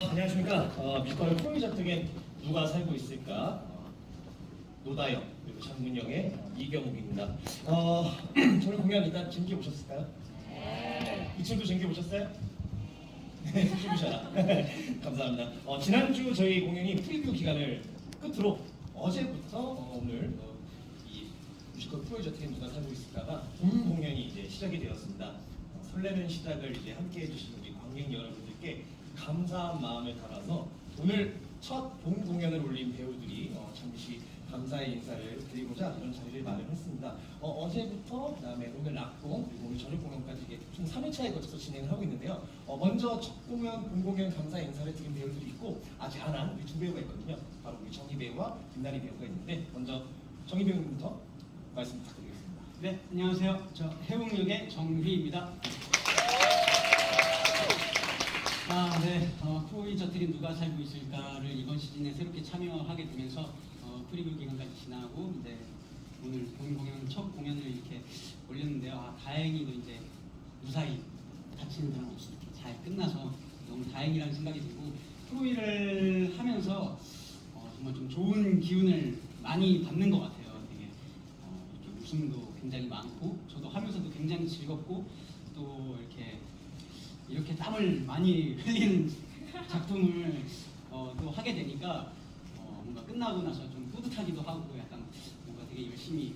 안녕하십니까. 어, 뮤지컬 코미자특엔 누가 살고 있을까? 어, 노다영 그리고 장문영의 어, 이경욱입니다. 어, 저는 공연 일단 재밌게 보셨을까요? 네. 이 친구 재밌게 보셨어요? 네, 주무셔라. 감사합니다. 어, 지난주 저희 공연이 프리뷰 기간을 끝으로 어제부터 어, 오늘 어, 이 뮤지컬 프로젝트에 누가 살고 있을까가 본 공연이 이제 시작이 되었습니다. 어, 설레는 시작을 이제 함께 해주신 우리 관객 여러분들께 감사한 마음을 담아서 오늘 첫 본 공연을 올린 배우들이 어, 잠시 감사의 인사를 드리고자 이런 자리를 마련했습니다. 어, 제부터 그다음에 오늘 낙공 그리고 오늘 저녁 공연까지 이게 총 3회차에 걸쳐서 진행을 하고 있는데요. 어, 먼저 첫 공연, 본 공연 감사 인사를 드린 배우들이 있고 아직 안 한 우리 두 배우가 있거든요. 바로 우리 정희 배우와 김나리 배우가 있는데 먼저 정희 배우님부터 말씀 부탁드리겠습니다. 네, 안녕하세요. 저 해웅역의 정휘입니다. 아, 네. 어, 프로이 저들이 누가 살고 있을까를 이번 시즌에 새롭게 참여하게 되면서 어, 프리뷰 기간까지 지나고 이제 오늘 본 공연 첫 공연을 이렇게 올렸는데요. 아, 다행히도 이제 무사히 다치는 사람 없이 이렇게 잘 끝나서 너무 다행이라는 생각이 들고 프로이를 하면서 어, 정말 좀 좋은 기운을 많이 받는 것 같아요. 되게 어, 이렇게 웃음도 굉장히 많고 저도 하면서도 굉장히 즐겁고 또 이렇게 이렇게 땀을 많이 흘리는 작품을 어, 또 하게 되니까 어, 뭔가 끝나고 나서 좀 뿌듯하기도 하고 약간 뭔가 되게 열심히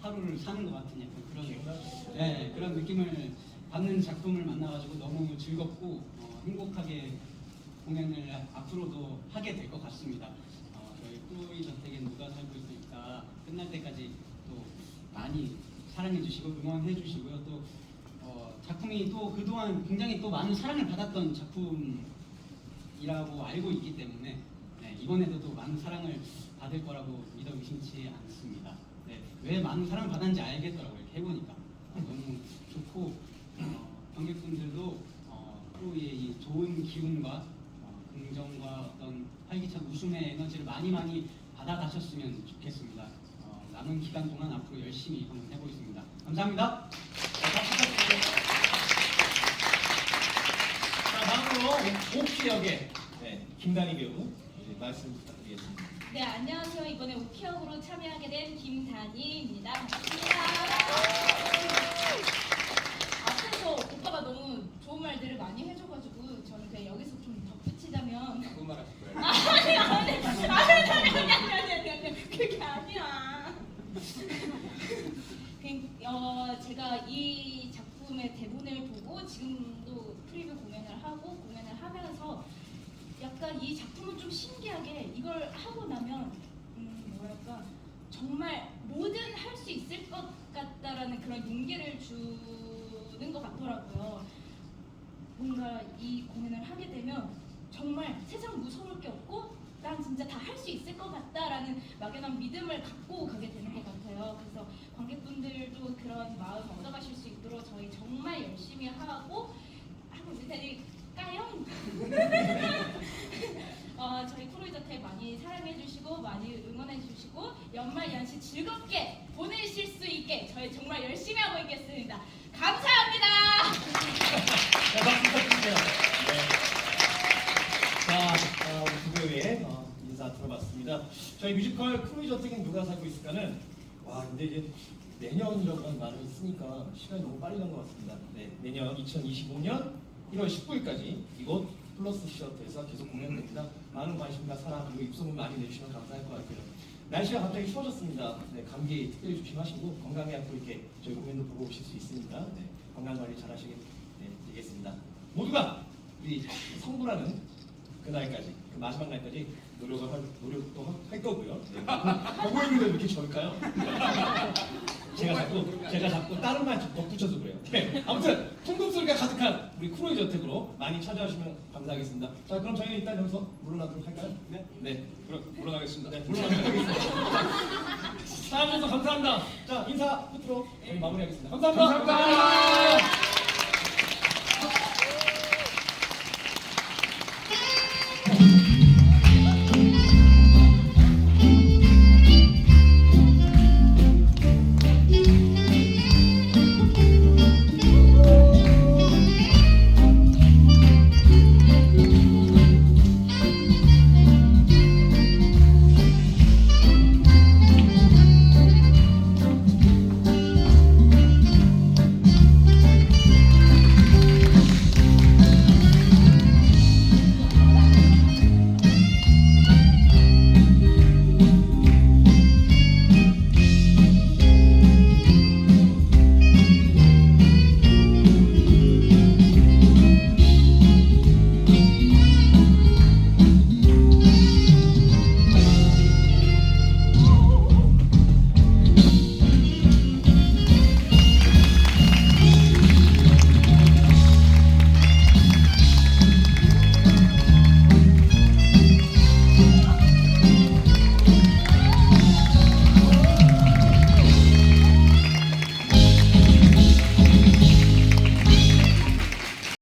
하루를 사는 것 같은 약간 그런 네, 그런 느낌을 받는 작품을 만나가지고 너무 즐겁고 어, 행복하게 공연을 앞으로도 하게 될 것 같습니다. 어, 저희 프로이 전택에 누가 살고 있을까 끝날 때까지 또 많이 사랑해 주시고 응원해 주시고요. 또 어, 작품이 또 그동안 굉장히 또 많은 사랑을 받았던 작품이라고 알고 있기 때문에 네, 이번에도 또 많은 사랑을 받을 거라고 믿어 의심치 않습니다. 네, 왜 많은 사랑을 받았는지 알겠더라고요. 이렇게 해보니까 어, 너무 좋고 어, 관객분들도 어, 프로의 이 좋은 기운과 어, 긍정과 어떤 활기찬 웃음의 에너지를 많이 많이 받아가셨으면 좋겠습니다. 어, 남은 기간 동안 앞으로 열심히 한번 해보겠습니다. 감사합니다. 네, 박수 부탁드려요. 옥시 역의 네, 김다니 배우 이제 말씀 부탁드리겠습니다. 네, 안녕하세요. 이번에 오키역으로 참여하게 된 김다니입니다. 반갑습니다. 앞에서 오빠가 너무 좋은 말들을 많이 해줘가지고 저는 그냥 여기서 좀 덧붙이자면 누구 말하실 거예요? 아니 아니 아니 아니 아니 아니 아니 아니 그게 아니야. 그, 어, 제가 이 작품의 대본을 보고 지금도 프리뷰 공연을 하고 공연을 하면서 약간 이 작품은 좀 신기하게 이걸 하고 나면 음, 뭐랄까 정말 뭐든 할 수 있을 것 같다라는 그런 용기를 주는 것 같더라고요. 뭔가 이 공연을 하게 되면 정말 세상 무서울 게 없고 난 진짜 다 할 수 있을 것 같다라는 막연한 믿음을 갖고 가게 되는 것 같아요. 그래서 관객분들도 그런 마음 얻어가실 수 있도록 저희 정말 열심히 하고 하고 있을 테니까요. 어, 저희 크루이저택 많이 사랑해 주시고 많이 응원해 주시고 연말 연시 즐겁게 보내실 수 있게 저희 정말 열심히 하고 있겠습니다. 감사합니다. 네, 박수 부탁드립니다. 네. 자, 어, 우리 두 배우의 어, 인사 들어봤습니다. 저희 뮤지컬 크루이저택엔 누가 살고 있을까는 와 근데 이제 내년이라고 하는 말을 쓰니까 시간이 너무 빨리 간 것 같습니다. 네, 내년 2025년 1월 19일까지 이곳 플러스 시어터에서 계속 공연됩니다. 많은 관심과 사랑 그리고 입소문 많이 내주시면 감사할 것 같아요. 날씨가 갑자기 추워졌습니다. 네, 감기 특별히 조심하시고 건강에 앞으로 이렇게 저희 공연도 보고 오실 수 있으니까 네, 건강 관리 잘 하시길 네, 되겠습니다. 모두가 우리 성불하는 그 날까지 그 마지막 날까지 노력을 할, 노력도 하- 할 거고요. 네. 보고 있는데 왜 이렇게 적을까요? 제가 자꾸 제가 자꾸 다른 말 덧붙여서 그래요. 네. 아무튼 통금 소리가 가득한 우리 크로이 저택으로 많이 찾아주시면 감사하겠습니다. 자 그럼 저희는 일단 여기서 물러나도록 할까요? 네. 네. 물러, 물러나겠습니다. 네, 물러나도록 하겠습니다. 자, 나와주셔서 감사합니다. 자, 인사 끝으로 저희 마무리하겠습니다. 감사합니다. 감사합니다.